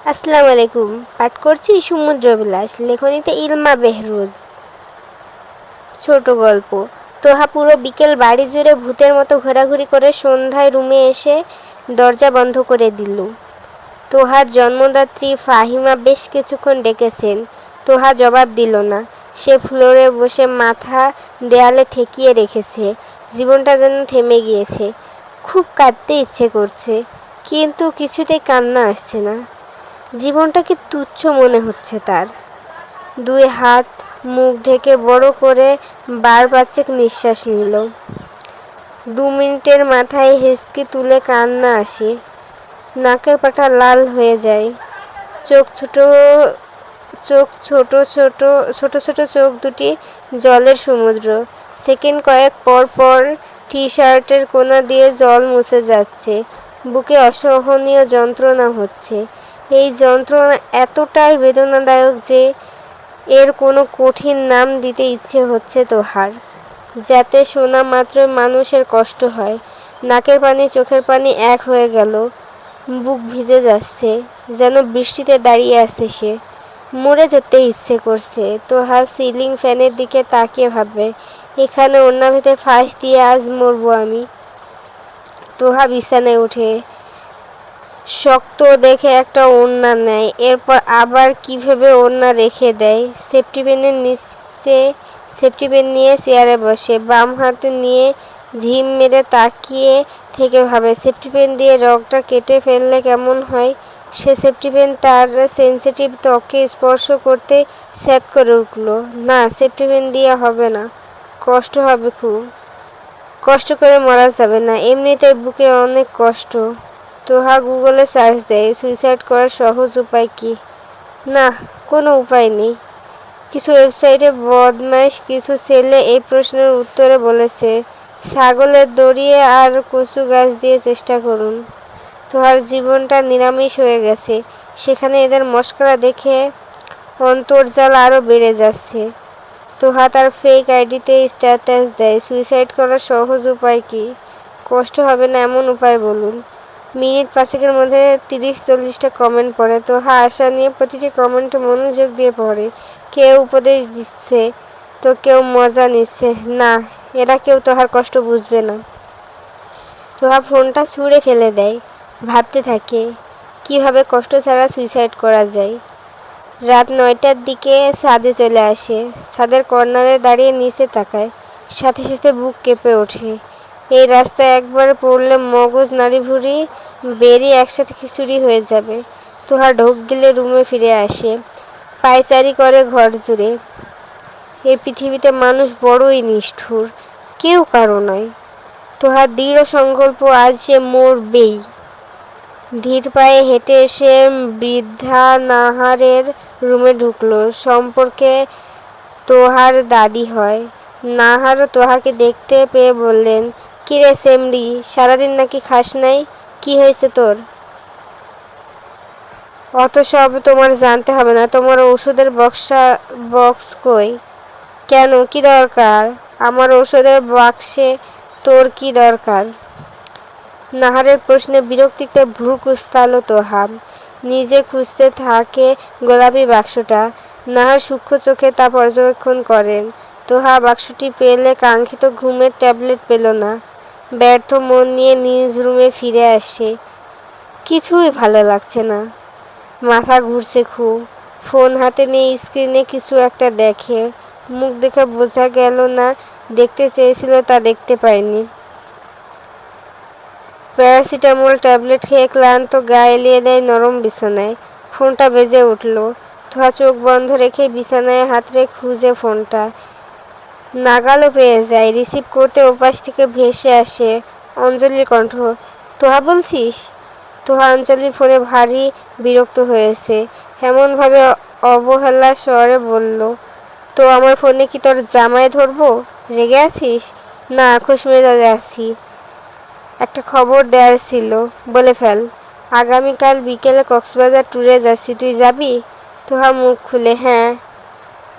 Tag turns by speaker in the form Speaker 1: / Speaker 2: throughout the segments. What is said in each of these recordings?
Speaker 1: আসসালামু আলাইকুম। পাঠ করছি সমুদ্র বিলাস, লেখনীতে ইলমা বেহরুজ। ছোট গল্প। তোহা পুরো বিকেল বাড়ি জুড়ে ভূতের মতো ঘোরাঘুরি করে সন্ধ্যায় রুমে এসে দরজা বন্ধ করে দিল। তোহার জন্মদাত্রী ফাহিমা বেশ কিছুক্ষণ ডেকেছেন। তোহা জবাব দিল না। সে ফ্লোরে বসে মাথা দেয়ালে ঠেকিয়ে রেখেছে। জীবনটা যেন থেমে গিয়েছে। খুব কাঁদতে ইচ্ছে করছে, কিন্তু কিছুতেই কান্না আসছে না। জীবনটাকে তুচ্ছ মনে হচ্ছে তার? দুই হাত, মুখ ঢেকে বড় করে বার পাচ্ছেক নিঃশ্বাস নিল। দু মিনিটের মাথায় হেসকি তুলে কান্না আসে। নাকের পাটা লাল হয়ে যায়। চোখ ছোট চোখ ছোট ছোট ছোট ছোট চোখ দুটি জলের সমুদ্র। সেকেন্ড কয়েক পর পর টি শার্টের কোনা দিয়ে জল মুছে যাচ্ছে। বুকে অসহনীয় যন্ত্রণা হচ্ছে। এই যন্ত্রণা এতটাই বেদনাদায়ক যে এর কোনো কঠিন নাম দিতে ইচ্ছে হচ্ছে তোহার। যাতে শোনা মাত্র মানুষের কষ্ট হয়। নাকের পানি, চোখের পানি এক হয়ে গেল। বুক ভিজে যাচ্ছে, যেন বৃষ্টিতে দাঁড়িয়ে আছে সে। মরে যেতে ইচ্ছে করছে। তোহার সিলিং ফ্যানের দিকে তাকিয়ে ভাববে, এখানে অন্য ভিতরে ফাঁস দিয়ে আজ মরবো আমি। তোহা বিছানায় ওঠে শক্ত দেখে একটা ওড়না নেয়, এরপর আবার কীভাবে ওড়না রেখে দেয়? সেফটি পেনের নিচে, সেফটি পেন নিয়ে চেয়ারে বসে, বাম হাতে নিয়ে ঝিম মেরে তাকিয়ে থেকে ভাবে, সেফটি পেন দিয়ে রগটা কেটে ফেললে কেমন হয়? সে সেফটি পেন তার সেন্সিটিভ ত্বকে স্পর্শ করতে স্যাত করে উঠল, না, সেফটি পেন দিয়ে হবে না, কষ্ট হবে খুব, কষ্ট করে মরা যাবে না এমনিতে বুকে অনেক কষ্ট। তোহা গুগলে সার্চ দেয়, সুইসাইড করার সহজ উপায় কি? না, কোনো উপায় নেই। কিছু ওয়েবসাইটে বদমাইশ, কিছু ছেলে এই প্রশ্নের উত্তরে বলেছে, ছাগলের দড়িয়ে আর কচু গাছ দিয়ে চেষ্টা করুন। তোহার জীবনটা নিরামিষ হয়ে গেছে, সেখানে এদের মস্করা দেখে অন্তর্জাল আরও বেড়ে যাচ্ছে। তোহা তার ফেক আইডিতে স্ট্যাটাস দেয়, সুইসাইড করার সহজ উপায় কি? কষ্ট হবে না, এমন উপায় বলুন। মিনিট পাঁচেকের মধ্যে তিরিশ, চল্লিশটা কমেন্ট পড়ে। তোহা আশা নিয়ে প্রতিটি কমেন্টে মনোযোগ দিয়ে পড়ে। কেউ উপদেশ দিচ্ছে, তো কেউ মজা নিচ্ছে। না, এরা কেউ তোহার কষ্ট বুঝবে না। তোহা ফোনটা ছুঁড়ে ফেলে দেয়। ভাবতে থাকে, কীভাবে কষ্ট ছাড়া সুইসাইড করা যায়? রাত নয়টার দিকে ছাদে চলে আসে। ছাদের কর্নারে দাঁড়িয়ে নিচে তাকায়। সাথে সাথে বুক কেঁপে ওঠে। এই রাস্তায় একবার পড়লে মগজ, নাড়ি ভুড়ি বেরিয়ে একসাথে খিচুড়ি হয়ে যাবে। তোহার ঢোক গিলে রুমে ফিরে আসে। পায়চারি করে ঘর জুড়ে। এই পৃথিবীতে মানুষ বড়ই নিষ্ঠুর, কেউ কারও নয়। তোহার দৃঢ় সংকল্প, আজ সে মরবেই। ধীর পায়ে হেঁটে এসে বৃদ্ধা নাহারের রুমে ঢুকলো। সম্পর্কে তোহার দাদি হয়। নাহারও তোহাকে দেখতে পেয়ে বললেন কিরে সেমরি, সারাদিন নাকি খাস নাই? কি হয়েছে তোর? অত সব তোমার জানতে হবে না, তোমার ওষুধের বক্সা, বক্স কই? কেন? কি দরকার? আমার ওষুধের বাক্সে তোর কি দরকার? নাহারের প্রশ্নে বিরক্তিতে ভ্রু কুচকালো তোহা। নিজে খুঁজতে থাকে গোলাপি বাক্সটা। নাহার সূক্ষ্ম চোখে তা পর্যবেক্ষণ করেন। তোহা বাক্সটি পেলে কাঙ্ক্ষিত ঘুমের ট্যাবলেট পেল না। ব্যর্থ মন নিয়ে নিজ রুমে ফিরে আসে। কিছুই ভালো লাগছে না। মাথা ঘুরছে খুব। ফোন হাতে নিয়ে স্ক্রিনে কিছু একটা দেখে। মুখ দেখে বোঝা গেল না, দেখতে চেয়েছিল তা দেখতে পায়নি। প্যারাসিটামল ট্যাবলেট খেয়ে ক্লান্ত গা এলিয়ে দেয় নরম বিছানায়। ফোনটা বেজে উঠল। ধোয়া চোখ বন্ধ রেখে বিছানায় হাত রেখে খুঁজে ফোনটা। নাগালও পেয়ে যায় রিসিভ করতে ওপাশ থেকে ভেসে আসে অঞ্জলির কণ্ঠ। তোহা বলছিস? তোহা অঞ্জলির ফোনে ভারী বিরক্ত হয়েছে। এমনভাবে অবহেলা স্বরে বলল, তো আমার ফোনে কি তোর জামায় ধরবো? রেগে আছিস? না খুশ মেজাজে আছি। একটা খবর দেওয়ার ছিল। বলে ফেল, আগামীকাল বিকেলে কক্সবাজার ট্যুরে যাচ্ছি, তুই যাবি? তোহা মুখ খুলে হ্যাঁ।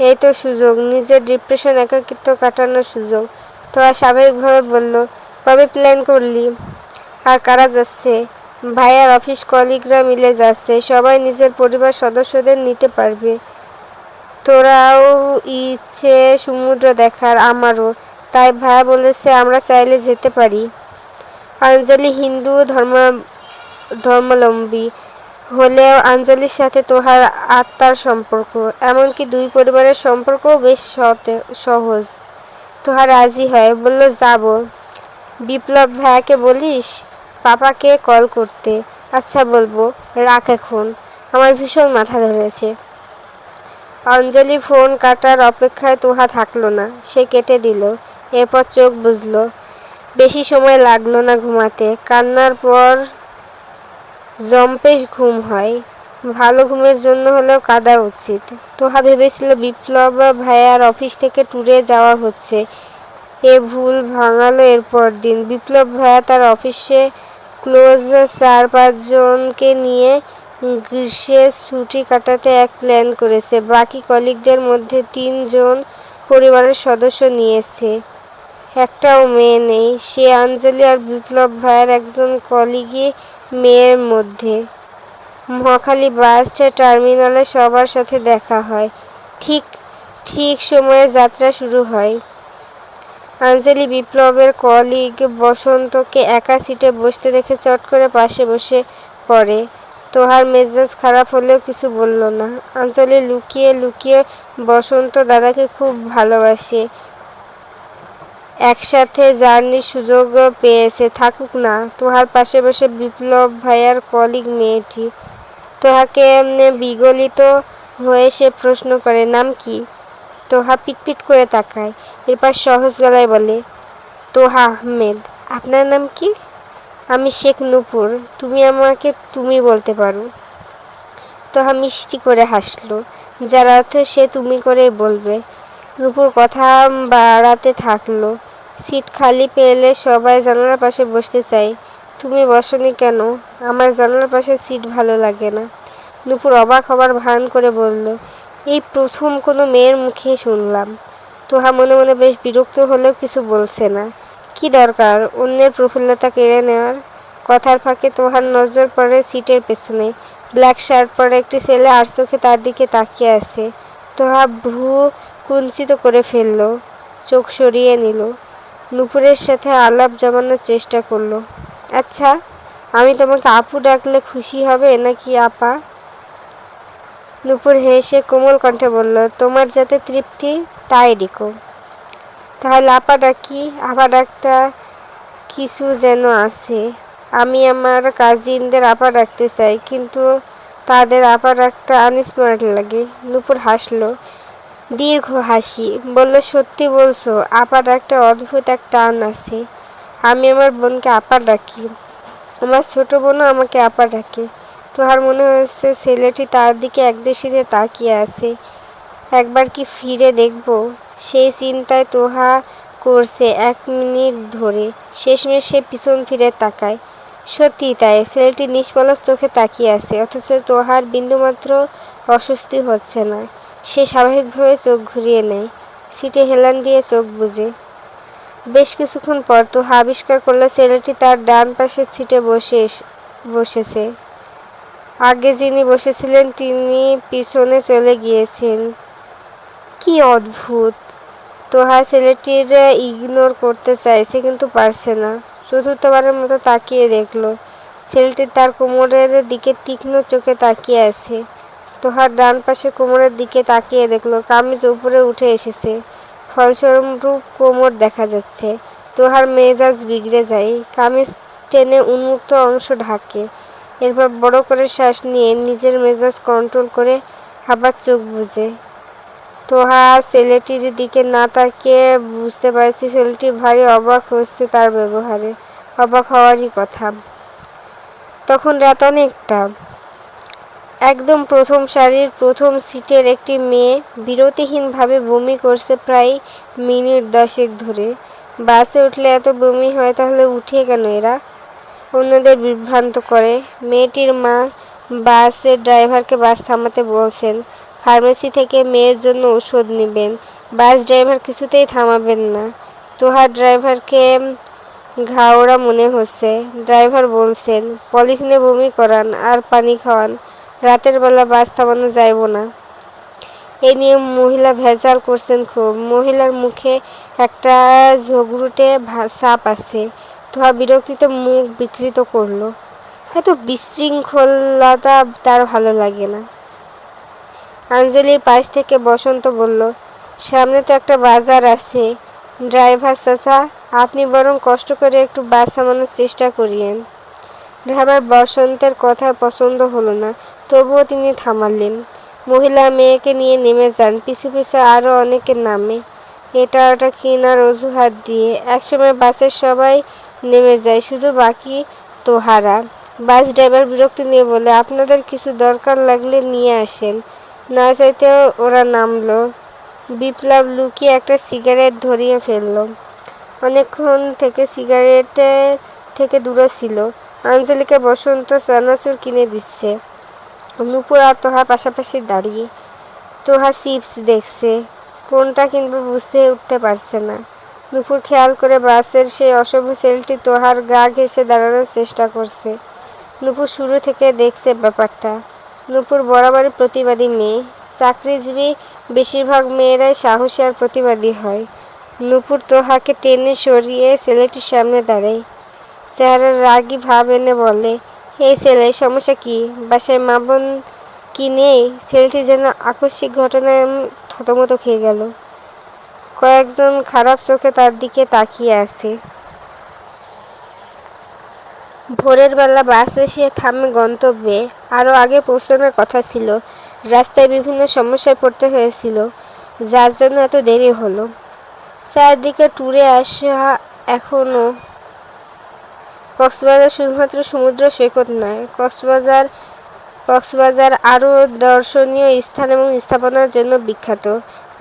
Speaker 1: এই তো সুযোগ, নিজের ডিপ্রেশন একাকিত্ব কাটানোর সুযোগ। তোরা স্বাভাবিকভাবে বলল, কবে প্ল্যান করলি? আর কারা যাচ্ছে? ভাইয়ার অফিস কলিগরা মিলে যাচ্ছে, সবাই নিজের পরিবার সদস্যদের নিতে পারবে। তোরাও ইচ্ছে সমুদ্র দেখার, আমারও। তাই ভাইয়া বলেছে, আমরা চাইলে যেতে পারি। অঞ্জলি হিন্দু ধর্ম, ধর্মাবলম্বী। হলেও আঞ্জলির সাথে তোহার আত্মার সম্পর্ক, এমনকি দুই পরিবারের সম্পর্কও বেশ সহজ তোহা রাজি হয়, বলল, যাব। বিপ্লব ভাইয়াকে বলিস, পাপাকে কল করতে। আচ্ছা বলব, রাখ এখন। আমার ভীষণ মাথা ধরেছে। অঞ্জলি ফোন কাটার অপেক্ষায় তোহা থাকল না। সে কেটে দিল। এরপর চোখ বুঝলো বেশি সময় লাগল না ঘুমাতে। কান্নার পর জম্পেশ ঘুম হয়। ভালো ঘুমের জন্য হলেও কাদা উচিত। তোহা ভেবেছিল বিপ্লব ভাইয়ার অফিস থেকে ট্যুরে যাওয়া হচ্ছে। এ ভুল ভাঙালো এরপর দিন। বিপ্লব ভাইয়া তার অফিসে ক্লোজ চার পাঁচজনকে নিয়ে গ্রীষ্মের ছুটি কাটাতে এক প্ল্যান করেছে। বাকি কলিগদের মধ্যে তিনজন পরিবারের সদস্য নিয়েছে। একটাও মেয়ে নেই। সে আঞ্জলি আর বিপ্লব ভাইয়ের একজন কলিগই মেয়ের মধ্যে। মহাখালী বাস টার্মিনালে সবার সাথে দেখা হয়। ঠিক ঠিক সময়ে যাত্রা শুরু হয়। আঞ্জলি বিপ্লবের কলিগ বসন্তকে একা সিটে বসতে দেখে চট করে পাশে বসে পড়ে। তোহার মেজাজ খারাপ হলেও কিছু বলল না। আঞ্জলি লুকিয়ে লুকিয়ে বসন্ত দাদাকে খুব ভালোবাসে। একসাথে জার্নির সুযোগ পেয়েছে, থাকুক না। তোহার পাশে বসে বিপ্লব ভাইয়ার কলিগ মেয়েটি। তোহাকে বিগলিত হয়ে সে প্রশ্ন করে, নাম কি? তোহা পিটপিট করে তাকায়। এরপর সহজ গলায় বলে, তোহা আহমেদ। আপনার নাম কি? আমি শেখ নূপুর। তুমি আমাকে তুমি বলতে পারো। তোহা মিষ্টি করে হাসলো। যার অর্থ সে তুমি করেই বলবে। নূপুর কথা বাড়াতে থাকল। সিট খালি পেলে সবাই জানালার পাশে বসতে চায়। তুমি বসনি কেন? আমার জানালার পাশে সিট ভালো লাগে না। নূপুর অবাক হবার ভান করে বলল, এই প্রথম কোনো মেয়ের মুখে শুনলাম। তোহা মনে মনে বেশ বিরক্ত হলেও কিছু বলছে না। কি দরকার অন্যের প্রফুল্লতা কেড়ে নেওয়ার? কথার ফাঁকে তোহার নজর পড়ে সিটের পেছনে। ব্ল্যাক শার্ট পরে একটি ছেলে আর চোখে তার দিকে তাকিয়ে আছে। তোহা ভ্রু কুঞ্চিত করে ফেলল, চোখ সরিয়ে নিল। নুপুরের সাথে আলাপ জমানোর চেষ্টা করল। আচ্ছা আমি তোমাকে আপু ডাকলে খুশি হবে নাকি আপা? নুপুর হেসে কোমল কণ্ঠে বলল, তোমার যাতে তৃপ্তি, তাই ডিকো তাহলে আপা ডাকি, আপা ডাকটা কিছু যেন আছে। আমি আমার কাজিনদের আপা ডাকতে চাই, কিন্তু তাদের আপা ডাকটা আনস্মার্ট লাগে। নুপুর হাসলো। দীর্ঘ হাসি। বলল, সত্যি বলছো, আপার একটা অদ্ভুত এক টান আছে। আমি আমার বোনকে আপা ডাকি। আমার ছোট বোনও আমাকে আপা ডাকে। তোহার মনে হয়েছে ছেলেটি তার দিকে একদৃষ্টিতে তাকিয়ে আছে? একবার কি ফিরে দেখব? সেই চিন্তায় তোহা করছে এক মিনিট ধরে। শেষমেশ সে পিছন ফিরে তাকায়। সত্যি তাই, ছেলেটি নিষ্পলক চোখে তাকিয়ে আছে, অথচ তোহার বিন্দুমাত্র অস্বস্তি হচ্ছে না। সে স্বাভাবিকভাবে চোখ ঘুরিয়ে নেয়। সিটে হেলান দিয়ে চোখ বুঝে বেশ কিছুক্ষণ পর তো আবিষ্কার করল ছেলেটি তার ডান পাশের সিটে বসে বসেছে। আগে যিনি বসেছিলেন, তিনি পিছনে চলে গিয়েছেন। কি অদ্ভুত! তোহা ছেলেটির ইগনোর করতে চাইছে, কিন্তু পারছে না। চতুর্থবারের মতো তাকিয়ে দেখল। ছেলেটি তার কোমরের দিকে তীক্ষ্ণ চোখে তাকিয়ে আছে। তোহার ডান পাশে কোমরের দিকে তাকিয়ে দেখল, কামিজ উপরে উঠে এসেছে। ফলস্বরূপ কোমর দেখা যাচ্ছে। তোহার মেজাজ বিগড়ে যায়। কামিজ টেনে উন্মুক্ত অংশ ঢাকে। এরপর বড় করে শ্বাস নিয়ে নিজের মেজাজ কন্ট্রোল করে আবার চোখ বুঝে তোহা ছেলেটির দিকে না তাকিয়ে বুঝতে পারছি ছেলেটি ভারী অবাক হচ্ছে তার ব্যবহারে। অবাক হওয়ারই কথা। তখন রাত অনেকটা। একদম প্রথম সারির প্রথম সিটের একটি মেয়ে বিরতিহীনভাবে বমি করছে প্রায় মিনিট দশেক ধরে। বাসে উঠলে এত বমি হয় তাহলে উঠে কেন এরা? অন্যদের বিভ্রান্ত করে। মেয়েটির মা বাসের ড্রাইভারকে বাস থামাতে বলছেন, ফার্মেসি থেকে মেয়ের জন্য ওষুধ নেবেন। বাস ড্রাইভার কিছুতেই থামাবেন না। তোহার ড্রাইভারকে ঘাওড়া মনে হচ্ছে। ড্রাইভার বলছেন, পলিথিনে বমি করান আর পানি খাওয়ান। রাতের বেলা বাস থামানো যাইব না। এ নিয়ে মহিলা ভেজাল করছেন খুব। মহিলার মুখে একটা ঝগড়ুটে সাপ আছে। তোহা বিরক্তিতে মুখ বিকৃত করল। এত বিশৃঙ্খলতা তার ভালো লাগে না। আঞ্জলির পাশ থেকে বসন্ত বলল, সামনে তো একটা বাজার আছে। ড্রাইভার চাচা, আপনি বরং কষ্ট করে একটু বাস থামানোর চেষ্টা করিয়েন। ড্রাইভার বসন্তের কথা পছন্দ হলো না। তবুও তিনি থামালেন। মহিলা মেয়েকে নিয়ে নেমে যান। পিছু পিছু আরও অনেকে নামে। এটা ওটা কেনার অজুহাত দিয়ে একসময় বাসের সবাই নেমে যায়, শুধু বাকি তোহারা। বাস ড্রাইভার বিরক্তি নিয়ে বলে, আপনাদের কিছু দরকার লাগলে নিয়ে আসেন। না চাইতেও ওরা নামলো। বিপ্লব লুকিয়ে একটা সিগারেট ধরিয়ে ফেলল। অনেকক্ষণ থেকে সিগারেটের থেকে দূরে ছিল। আঞ্জলিকে বসন্ত চানাচুর কিনে দিচ্ছে। নুপুর আর তোহা পাশাপাশি দাঁড়িয়ে তোহা চিপস দেখছে। কোনটা কিনবে বুঝতে উঠতে পারছে না। নুপুর খেয়াল করে বাসের সেই অসভ্য ছেলেটি তোহার গা ঘেঁষে দাঁড়ানোর চেষ্টা করছে। নুপুর শুরু থেকে দেখছে ব্যাপারটা। নুপুর বরাবরই প্রতিবাদী মেয়ে। চাকরিজীবী বেশিরভাগ মেয়েরাই সাহসী আর প্রতিবাদী হয়। নুপুর তোহাকে টেনে সরিয়ে ছেলেটির সামনে দাঁড়ায়। চেহারার রাগী ভাব এনে বলে এই ছেলে সমস্যা কি? বাসায় মা বোন কি নেই? ছেলেটি যেন আকস্মিক ঘটনায় থতমত খেয়ে গেল। কয়েকজন খারাপ চোখে তার দিকে তাকিয়ে আছে। ভোরের বেলা বাস এসে থামে গন্তব্যে। আরও আগে পৌঁছানোর কথা ছিল। রাস্তায় বিভিন্ন সমস্যায় পড়তে হয়েছিল, যার জন্য এত দেরি হলো। চারদিকে ট্যুরে আসা এখনও কক্সবাজার শুধুমাত্র সমুদ্র সৈকত নয়, কক্সবাজার কক্সবাজার আরও দর্শনীয় স্থান এবং স্থাপনার জন্য বিখ্যাত।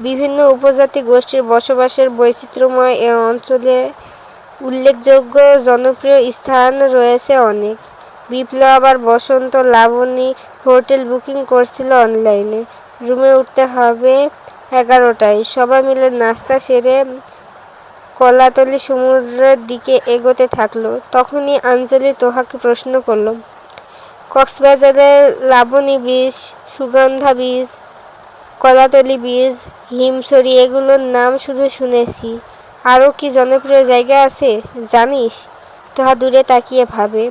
Speaker 1: বিভিন্ন উপজাতি গোষ্ঠীর বসবাসের বৈচিত্র্যময় এ অঞ্চলে উল্লেখযোগ্য জনপ্রিয় স্থান রয়েছে অনেক। বিপ্লব আর বসন্ত লাবণী হোটেল বুকিং করছিল অনলাইনে। রুমে উঠতে হবে এগারোটায়। সবাই মিলে নাস্তা সেরে কলাতলি সমুদ্রের দিকে এগোতে থাকল, তখনই আঞ্জলি তোহাকে প্রশ্ন করল কক্সবাজারের লাবণী বীজ, সুগন্ধা বীজ, কলাতলি বীজ হিমসরি এগুলোর নাম শুধু শুনেছি। আরও কি জনপ্রিয় জায়গা আছে, জানিস? তোহা দূরে তাকিয়ে ভাবে।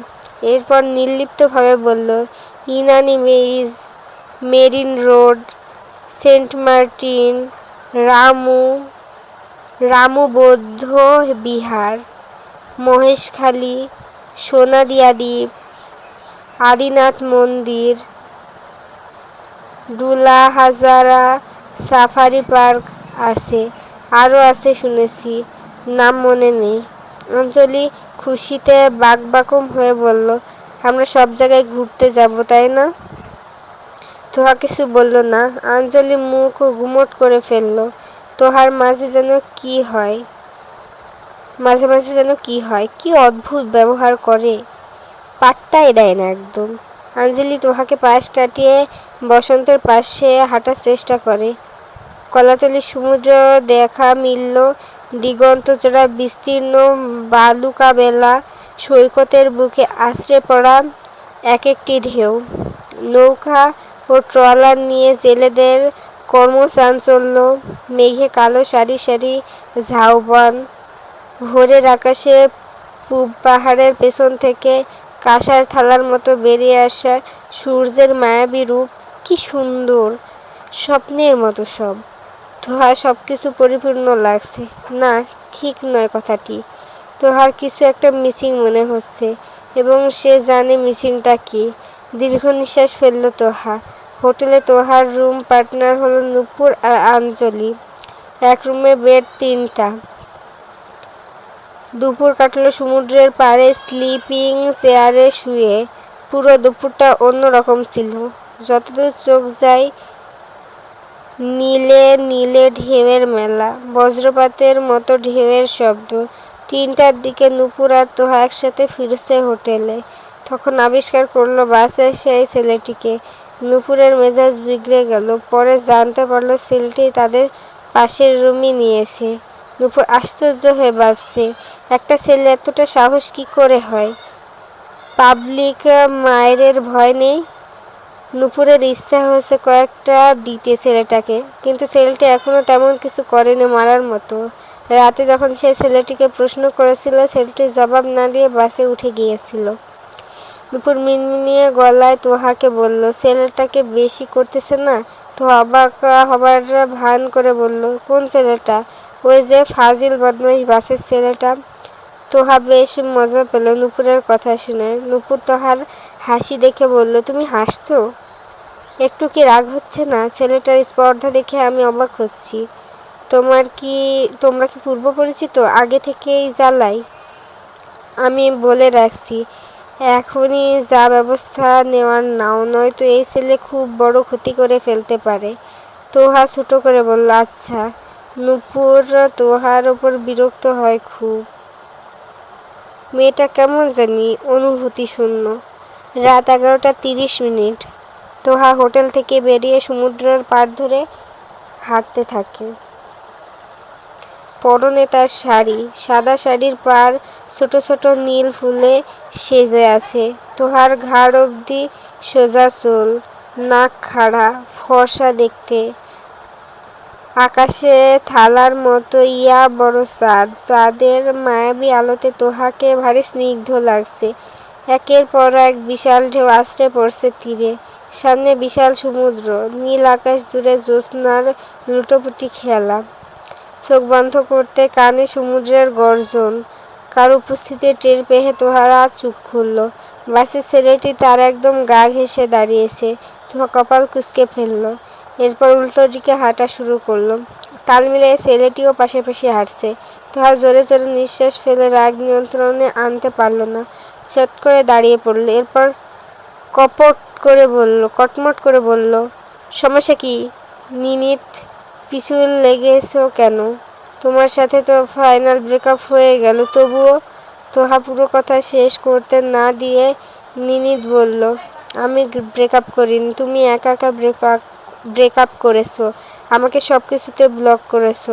Speaker 1: এরপর নির্লিপ্তভাবে বলল, Inani maids marine road, Saint Martin, Ramu Ramu বৌদ্ধ বিহার, মহেশখালী সোনাদিয়া দ্বীপ আদিনাথ মন্দির ডুলা হাজারা সাফারি পার্ক আছে। আরও আছে শুনেছি, নাম মনে নেই। অঞ্জলি খুশিতে বাকবাকম হয়ে বলল, আমরা সব জায়গায় ঘুরতে যাব, তাই না? তোহা কিছু বলল না। আঞ্জলি মুখ গুমট করে ফেলল। তোহার মাঝে যেন কি হয়? মাঝে মাঝে যেন কি হয়? কি অদ্ভুত ব্যবহার করে? পাত্তাই দেয় না একদম। আঞ্জলি তোহাকে পাশ কাটিয়ে বসন্তের পাশে হাঁটার চেষ্টা করে। কলাতলি সমুদ্র দেখা মিলল দিগন্ত দিগন্তচড়া বিস্তীর্ণ বালুকা বেলা সৈকতের বুকে আছড়ে পড়া এক একটি ঢেউ। নৌকা ও ট্রলার নিয়ে জেলেদের কর্মচাঞ্চল্য, মেঘে কালো সারি সারি ঝাউবন, ভোরের আকাশে পূব পাহাড়ের পেছন থেকে কাঁসার থালার মতো বেরিয়ে আসা সূর্যের মায়াবী রূপ, কি সুন্দর! স্বপ্নের মতো সব। তোহার সব কিছু পরিপূর্ণ লাগছে। না, ঠিক নয় কথাটি। তোহার কিছু একটা মিসিং মনে হচ্ছে, এবং সে জানে মিসিংটা কি। দীর্ঘ নিঃশ্বাস ফেলল তোহা। হোটেলে তোহার রুম পার্টনার হলো নূপুর আর আঞ্জলি। এক রুমে বেড তিনটা। দুপুর কাটলো সমুদ্রের পাড়ে স্লিপিং চেয়ারে শুয়ে। পুরো দুপুরটা অন্যরকম ছিল। যতদূর চোখ যায়, নীলে নীলে ঢেউয়ের মেলা, বজ্রপাতের মতো ঢেউয়ের শব্দ। তিনটার দিকে নুপুর আর তোহা একসাথে ফিরছে হোটেলে। তখন আবিষ্কার করল বাসে সেই ছেলেটিকে। নুপুরের মেজাজ বিগড়ে গেল। পরে জানতে পারল ছেলেটি তাদের পাশের রুমই নিয়েছে। নুপুর আশ্চর্য হয়ে ভাবছে, একটা ছেলে এতটা সাহস কি করে হয়? পাবলিক মায়ের ভয় নেই? নুপুরের ইচ্ছা হয়েছে কয়েকটা দিতে ছেলেটাকে, কিন্তু ছেলেটি এখনও তেমন কিছু করেনি মারার মতো। রাতে যখন সে ছেলেটিকে প্রশ্ন করেছিল, ছেলেটি জবাব না দিয়ে বাসে উঠে গিয়েছিল। নুপুর মিনমিনিয়ে গলায় তোহাকে বলল, ছেলেটাকে বেশি করতেছে না? তো অবাক হবার ভান করে বলল, কোন ছেলেটা? ওই যে ফাজিল বদমাইশ বাসের ছেলেটা। তোহা বেশ মজা পেল নুপুরের কথা শুনে। নুপুর তোহার হাসি দেখে বলল, তুমি হাসছো? একটু কি রাগ হচ্ছে না? ছেলেটার স্পর্ধা দেখে আমি অবাক হচ্ছি। তোমার কি, তোমরা কি পূর্ব পরিচিত? আগে থেকেই জ্বালাই। আমি বলে রাখছি এখনই যা ব্যবস্থা নেওয়ার নাও নয়তো এই ছেলে খুব বড় ক্ষতি করে ফেলতে পারে। তোহা ছোটো করে বলল আচ্ছা নুপুর তোহার ওপর বিরক্ত হয় খুব। মেয়েটা কেমন জানি অনুভূতি শূন্য। রাত এগারোটা তিরিশ মিনিট। তোহা হোটেল থেকে বেরিয়ে সমুদ্রের পার ধরে হাঁটতে থাকে। পরনে তার শাড়ি, সাদা শাড়ির পার ছোট ছোট নীল ফুলে সেজে আছে। তোহার ঘাড় অবধি সোজা চুল, নাক খাড়া, ফর্সা দেখতে। আকাশে থালার মতো ইয়া বড় চাঁদ। চাঁদের মায়াবী আলোতে তোহাকে ভারী স্নিগ্ধ লাগছে। একের পর এক বিশাল ঢেউ আশ্রে পড়ছে তীরে। সামনে বিশাল সমুদ্র, নীল আকাশ জুড়ে জ্যোৎস্নার লুটোপুটি খেলা। চোখ বন্ধ করতে কানে সমুদ্রের গর্জন। কার উপস্থিতি টের পেয়ে তোহারা চুপ খুলল বাসের ছেলেটি তার একদম গা ঘেসে দাঁড়িয়েছে। তোহা কপাল কুচকে ফেলল। এরপর উল্টো দিকে হাঁটা শুরু করল। তাল মিলিয়ে ছেলেটিও পাশাপাশি হাঁটছে। তোহা জোরে জোরে নিঃশ্বাস ফেলে রাগ নিয়ন্ত্রণে আনতে পারল না। চট করে দাঁড়িয়ে পড়ল। এরপর কপট করে বলল, কটমট করে বলল, সমস্যা কি? নিনিত, পিছু লেগেছো কেন? তোমার সাথে তো ফাইনাল ব্রেকআপ হয়ে গেল, তবুও তোহা পুরো কথা শেষ করতে না দিয়ে নিনিত বলল, আমি ব্রেকআপ করিনি, তুমি একা একা ব্রেকআপ ব্রেকআপ করেছ, আমাকে সব কিছুতে ব্লক করেছ।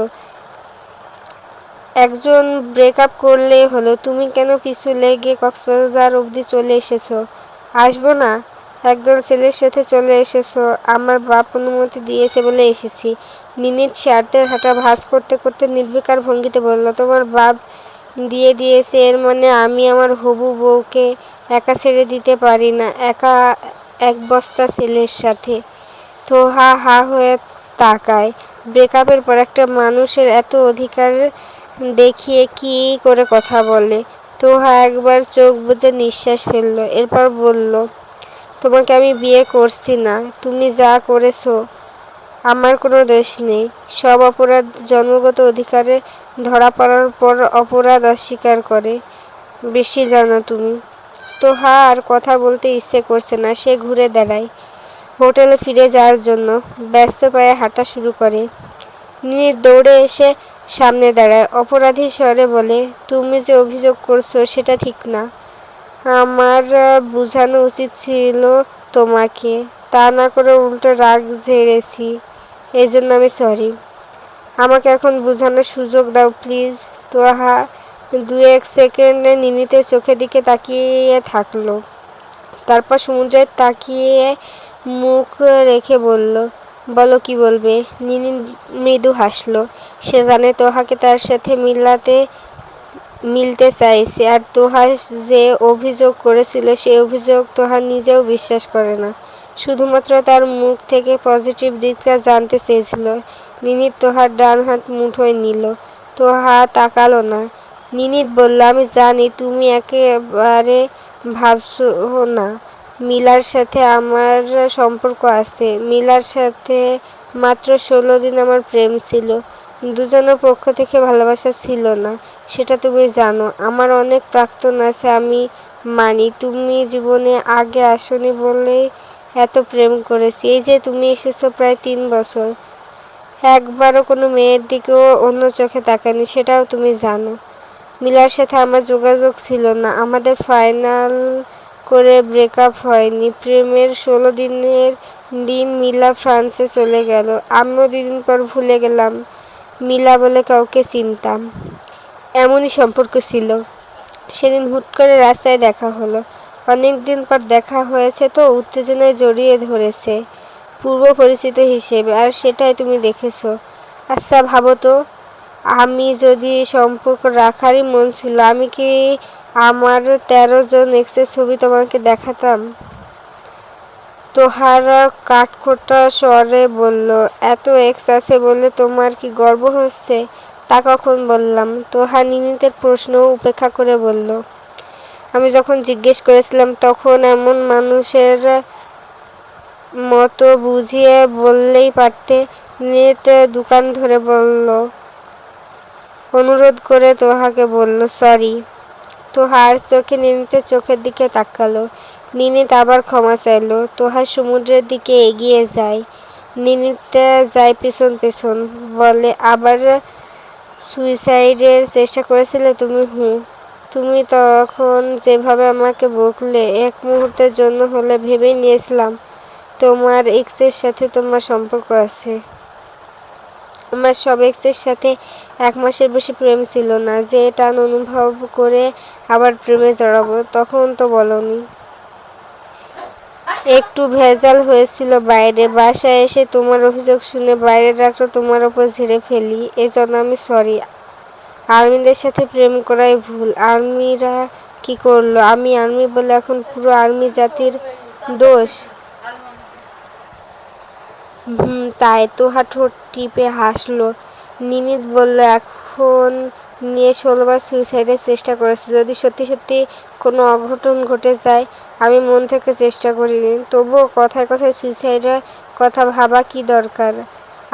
Speaker 1: একজন ব্রেকআপ করলেই হলো, তুমি কেন পিছু লেগে কক্সবাজার অবধি চলে এসেছ? আসব না, একদল ছেলের সাথে চলে এসেছ, আমার বাপ অনুমতি দিয়েছে বলে এসেছি নিনির শার্টের হাঁটা ভাস করতে করতে নির্বিকার ভঙ্গিতে বলল, তোমার বাপ দিয়ে দিয়েছে, এর মানে আমি আমার হবু বউকে একা ছেড়ে দিতে পারি না, একা এক বস্তা ছেলের সাথে। তো হা হা হয়ে তাকায়। ব্রেকআপের পর একটা মানুষের এত অধিকার দেখিয়ে কি করে কথা বলে? তোহা একবার চোখ বুঝে নিঃশ্বাস ফেলল, এরপর বলল, তোমাকে আমি বিয়ে করছি না, তুমি যা করেছ আমার কোনো দোষ নেই। সব অপরাধ জন্মগত অধিকারে ধরা পড়ার পর অপরাধ অস্বীকার করে। বেশি জানো তুমি। তো হা আর কথা বলতে ইচ্ছে করছে না, সে ঘুরে দাঁড়ায়। হোটেলে ফিরে যাওয়ার জন্য ব্যস্ত পায়ে হাঁটা শুরু করে। নিয়ে দৌড়ে এসে সামনে দাঁড়ায়। অপরাধী স্বরে বলে, তুমি যে অভিযোগ করছ সেটা ঠিক না। আমার বোঝানো উচিত ছিল তোমাকে। তা না করে উল্টো রাগ ঝেড়েছি। এই জন্য আমি সরি আমাকে এখন বোঝানোর সুযোগ দাও প্লিজ তোহা দু এক সেকেন্ডে নিনিতে চোখের দিকে তাকিয়ে থাকল। তারপর সমুদ্রের তাকিয়ে মুখ রেখে বলল, বলো কি বলবে? নিনি মৃদু হাসলো। সে জানে তোহাকে তার সাথে মিলাতে, মিলতে চাইছে। আর তোহা যে অভিযোগ করেছিল সেই অভিযোগ তোহা নিজেও বিশ্বাস করে না। শুধুমাত্র তার মুখ থেকে পজিটিভ দিকটা জানতে চেয়েছিল। নিনিত তোহার ডান হাত মুঠোয় নিল। তোহা তাকালো না। নিনিত বলল, আমি জানি তুমি একেবারে ভাবছ না। মিলার সাথে আমার সম্পর্ক আছে। মিলার সাথে মাত্র ষোলো দিন আমার প্রেম ছিল। দুজনের পক্ষ থেকে ভালোবাসা ছিল না। সেটা তুমি জানো। আমার অনেক প্রাক্তন আছে, আমি মানি। তুমি জীবনে আগে আসনি বলেই এত প্রেম করেছি। এই যে তুমি এসেছ প্রায় তিন বছর। একবারও কোনো মেয়ের দিকেও অন্য চোখে তাকানি সেটাও তুমি জানো। মিলার সাথে আমার যোগাযোগ ছিল না। আমাদের ফাইনাল করে ব্রেকআপ হয়নি। প্রেমের ষোলো দিনের দিন মিলা ফ্রান্সে চলে গেল। আমিও দুদিন পর ভুলে গেলাম। মিলা বলে কাউকে চিনতাম। এমনই সম্পর্ক ছিল। সেদিন হুট করে রাস্তায় দেখা হলো। অনেক দিন পর দেখা হয়েছে তো, উত্তেজনায় জড়িয়ে ধরেছে, পূর্ব পরিচিত হিসেবে। আর সেটাই তুমি দেখেছ। আচ্ছা ভাবো তো, আমি যদি সম্পর্ক রাখারই মন ছিল, আমি কি আমার তেরো জন এক্সের ছবি তোমাকে দেখাতাম? তোহারা কাঠখোট্টা স্বরে বলল, এত এক্স আছে বলে তোমার কি গর্ব হচ্ছে? তা কখন বললাম। তোহা নিনিতের প্রশ্ন উপেক্ষা করে বলল আমি যখন জিজ্ঞেস করেছিলাম, তখন এমন মানুষের মতো বুঝিয়ে বললেই পারতে। নিত দোকান ধরে বলল, অনুরোধ করে তোহাকে বলল, সরি। তোহার চোখে নিনিতে চোখের দিকে তাকালো। নিনিত আবার ক্ষমা চাইলো, তোহা সমুদ্রের দিকে এগিয়ে যায়। নিনিতে যায় পেছন পেছন, বলে, আবার সুইসাইডের চেষ্টা করেছিলে তুমি, হু? তুমি তখন যেভাবে আমাকে বকলে, এক মুহূর্তের জন্য হলে ভেবেই নিয়েছিলাম তোমার এক্সের সাথে তোমার সম্পর্ক আছে। আমার সব এক্সের সাথে এক মাসের বেশি প্রেম ছিল না, যে টান অনুভব করে আবার প্রেমে জড়াবো, তখন তো বলনি। একটু ভেজাল হয়েছিল বাইরে, বাসায় এসে তোমার অভিযোগ শুনে বাইরের ডাক্তার তোমার ওপর ঝেড়ে ফেলি, এজন্য আমি সরি আর্মিদের সাথে প্রেম করাই ভুল। আর্মিরা কি করল? আমি আর্মি বলে এখন পুরো আর্মি জাতির দোষ। হুম, তাই তোহা ঠোঁট টিপে হাসলো। নিনিত বলল, এখন নিয়ে ষোলোবার সুইসাইডের চেষ্টা করেছে। যদি সত্যি সত্যি কোনো অঘটন ঘটে যায়, আমি মন থেকে চেষ্টা করিনি। তবুও কথায় কথায় সুইসাইডের কথা ভাবা কি দরকার?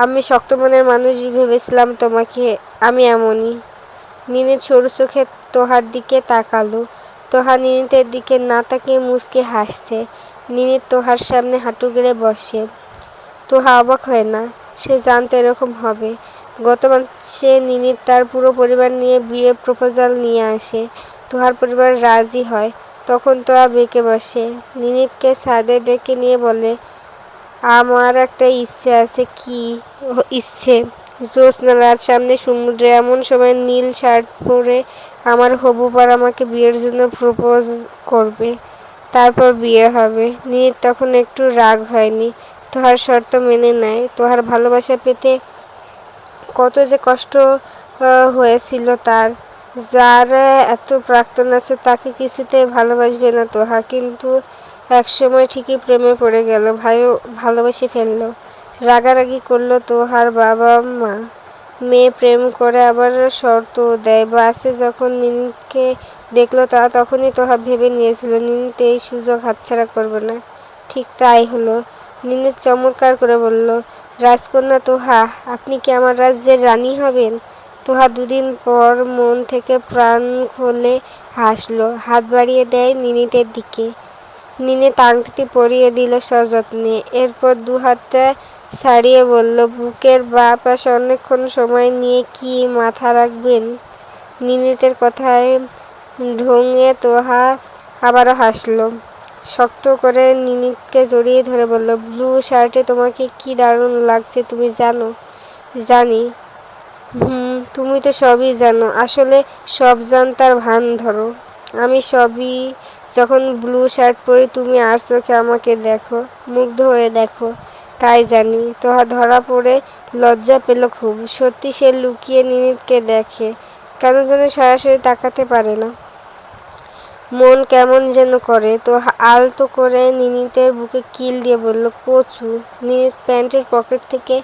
Speaker 1: আমি শক্ত মনের মানুষ ভেবেছিলাম তোমাকে, আমি এমনই। নিনিত সরু চোখে তোহার দিকে তাকালো। তোহা নিনিতের দিকে না তাকিয়ে মুচকে হাসছে। নিনিত তোহার সামনে হাঁটু গেড়ে বসে। তোহা অবাক হয় না, সে জানতো এরকম হবে। গত মাসে নিনিত তার পুরো পরিবার নিয়ে বিয়ে প্রপোজাল নিয়ে আসে। তোহার পরিবার রাজি হয়। তখন তোয়া বেঁকে বসে। নিনিতকে ছাদে ডেকে নিয়ে বলে, আমার একটা ইচ্ছে আছে, কি ইচ্ছে? জ্যোৎস্না রাত সামনে সমুদ্রে এমন সময় নীল শার্ট পরে আমার হবু পর আমাকে বিয়ের জন্য প্রপোজ করবে। তারপর বিয়ে হবে। নিনিত তখন একটু রাগ হয়নি। তোহার শর্ত মেনে নেয়। তোহার ভালোবাসা পেতে কত যে কষ্ট হয়েছিল তার। যার এত প্রাক্তন আছে তাকে কিছুতে ভালোবাসবে না তোহা। কিন্তু একসময় ঠিকই প্রেমে পড়ে গেল ভাইও ভালোবেসে ফেলল। রাগারাগি করল তোহার বাবা মা। মেয়ে প্রেম করে আবার শর্ত দেয়। বাসে যখন নিনিতকে দেখল তা তখনই তোহা ভেবে নিয়েছিল নিনিত এই সুযোগ হাতছাড়া করবে না। ঠিক তাই হলো। নিনিত চমৎকার করে বলল, রাজকন্যা তোহা, আপনি কি আমার রাজ্যের রানী হবেন? তোহা দুদিন পর মন থেকে প্রাণ খোলে হাসলো, হাত বাড়িয়ে দেয় নিনিতের দিকে। নিনে তাংটি পরিয়ে দিল সযত্নে। এরপর দু হাতে ছাড়িয়ে বলল, বুকের বা পাশে অনেকক্ষণ সময় নিয়ে কি মাথা রাখবেন? নিনিতের কথায় ঢঙে তোহা আবারও হাসলো। শক্ত করে নিনিতকে জড়িয়ে ধরে বলল, ব্লু শার্টে তোমাকে কি দারুণ লাগছে তুমি জানো? জানি। হুম, তুমি তো সবই জানো। আসলে সব জানতার ভান ধরো। আমি সবই, যখন ব্লু শার্ট পরি, তুমি আর চোখে আমাকে দেখো, মুগ্ধ হয়ে দেখো। তাই জানি। তোহা ধরা পড়ে লজ্জা পেল খুব। সত্যি সে লুকিয়ে নিনিতকে দেখে। কেন যেন সরাসরি তাকাতে পারে না। মন কেমন যেন করে। তো আলতো করে নিনিতের বুকে কিল দিয়ে বলল, কচু, নিনিত প্যান্টের পকেট থেকে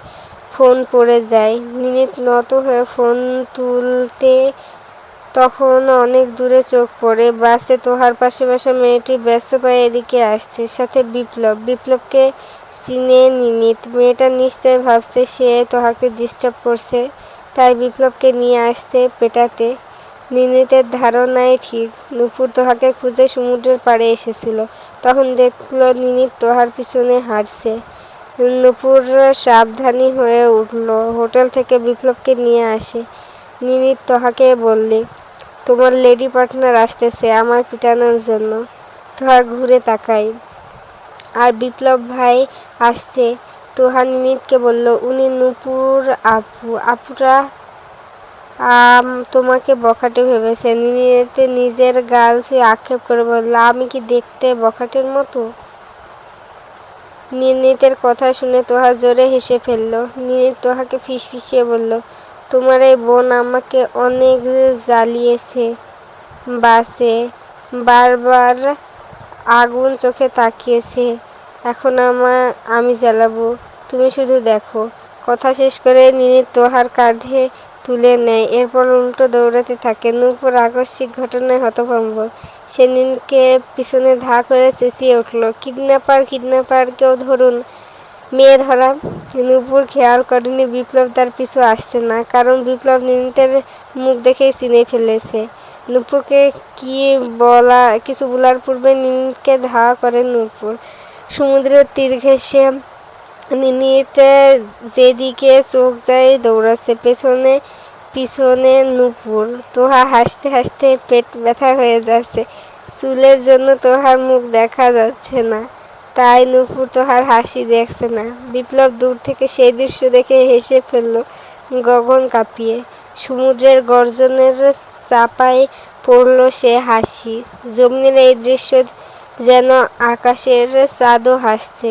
Speaker 1: ফোন পড়ে যায়। নিনিত নত হয়ে ফোন তুলতে তখন অনেক দূরে চোখ পড়ে। বাসে তোহার পাশে বসে মেয়েটি ব্যস্ত পায়ে এদিকে আসছে। সাথে বিপ্লব। বিপ্লবকে চিনে নিনিত মেয়েটা নিশ্চয় ভাবছে সে তোহাকে ডিস্টার্ব করছে। তাই বিপ্লবকে নিয়ে আসছে পেটাতে। নিনিতের ধারণাই ঠিক। নুপুর তোহাকে খুঁজে সমুদ্রের পাড়ে এসেছিল। তখন দেখল নিনিত তোহার পিছনে হাঁটছে। নুপুর সাবধানী হয়ে উঠল। হোটেল থেকে বিপ্লবকে নিয়ে আসে। নিনিত তোহাকে বললে, তোমার লেডি পার্টনার আসতেছে আমার পিটানোর জন্য। তোহা ঘুরে তাকাই আর বিপ্লব ভাই আসছে। তোহা নিনিতকে বলল, উনি নূপুর আপু, আপুরা তোমাকে বখাটে ভেবেছে নিনিতে নিজের গাল ছুঁয়ে আক্ষেপ করে বলল, আমি কি দেখতে বখাটের মতো? নির্নিতের কথা শুনে তোহা জোরে হেসে ফেলল। নির্নিত তোহাকে ফিসফিসিয়ে বলল, তোমার এই বোন আমাকে অনেক জ্বালিয়েছে বাসে বারবার আগুন চোখে তাকিয়েছে। এখন আমার আমি জ্বালাবো। তুমি শুধু দেখো। কথা শেষ করে নিনিত তোহার কাঁধে তুলে নেয়। এরপর উল্টো দৌড়াতে থাকে। নূপুর আকস্মিক ঘটনায় হতভম্ব। সে নীলকে পিছনে ধা করে চেঁচিয়ে উঠল, কিডন্যাপার কিডন্যাপার, কেউ ধরুন। মেয়ে ধরা? নূপুর খেয়াল করেনি, বিপ্লব তার পিছু আসছে না, কারণ বিপ্লব নীলতের মুখ দেখেই চিনে ফেলেছে। নূপুরকে কি বলা, কিছু বলার পূর্বে নীলকে ধাওয়া করে নূপুর সমুদ্রের তীর ঘেঁষে নিনিতে যেদিকে চোখ যায় দৌড়াচ্ছে পেছনে, পিছনে নূপুর তোহা হাসতে হাসতে পেট ব্যথা হয়ে যাচ্ছে। চুলের জন্য তোহার মুখ দেখা যাচ্ছে না। তাই নূপুর তোহার হাসি দেখছে না। বিপ্লব দূর থেকে সেই দৃশ্য দেখে হেসে ফেলল গগন কাঁপিয়ে। সমুদ্রের গর্জনের চাপায় পড়ল সে হাসি। জমিনের এই দৃশ্য যেন আকাশের চাঁদও হাসছে।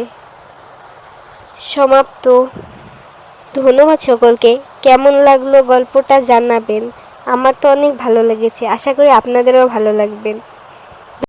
Speaker 1: সমাপ্ত। ধন্যবাদ সকলকে। কেমন লাগল গল্পটা জানাবেন। আমার তো অনেক ভালো লেগেছে। আশা করি আপনাদেরও ভালো লাগবেন।